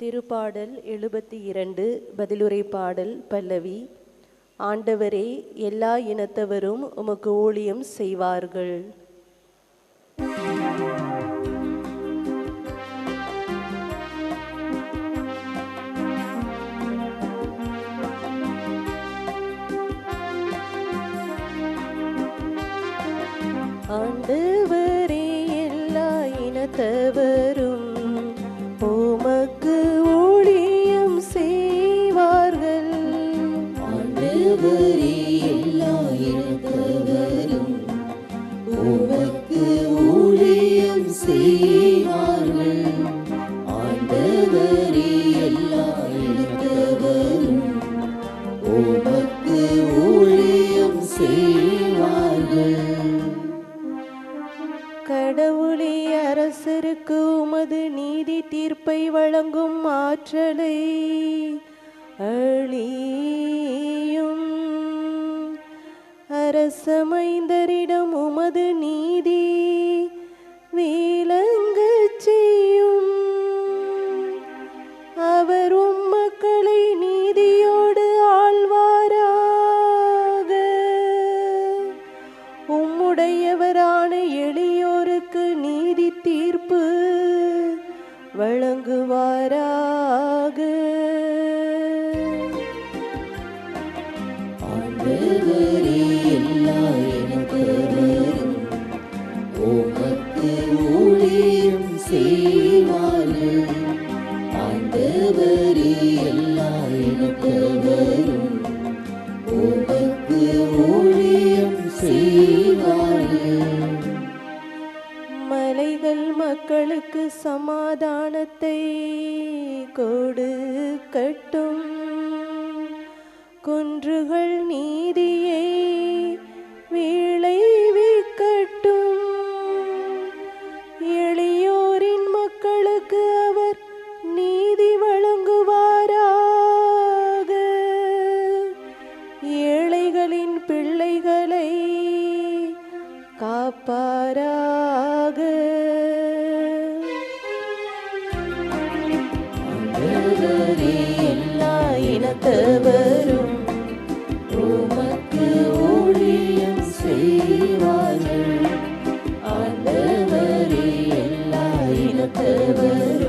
திருப்பாடல் எழுபத்தி இரண்டு பதிலுரை பாடல் பல்லவி. ஆண்டவரே எல்லா இனத்தவரும் உமக்கு ஊழியம் செய்வார்கள். ஆண்டவரே எல்லா இனத்தவரும் உமக்கு ஊழியம் செய்வார்கள். கடவுளே அரசருக்கு உமது நீதி தீர்ப்பை வழங்கும் ஆற்றலை அழியும். அரசமைந்தரிடம் தீர்ப்பு வழங்குவாராக. ஆண்டவரே எல்லா ஊழியம் செய்வார்கள் ஆண்டவரே எல்லா இனத்தவரும் மக்களுக்கு சமாதானத்தை கொடுக்கட்டும். குன்றுகள் நீதியை வீழ் யாவரும் உமக்கு ஊழியம் செய்வார்கள். ஆண்டவரே எல்லா இனத்தவரும்.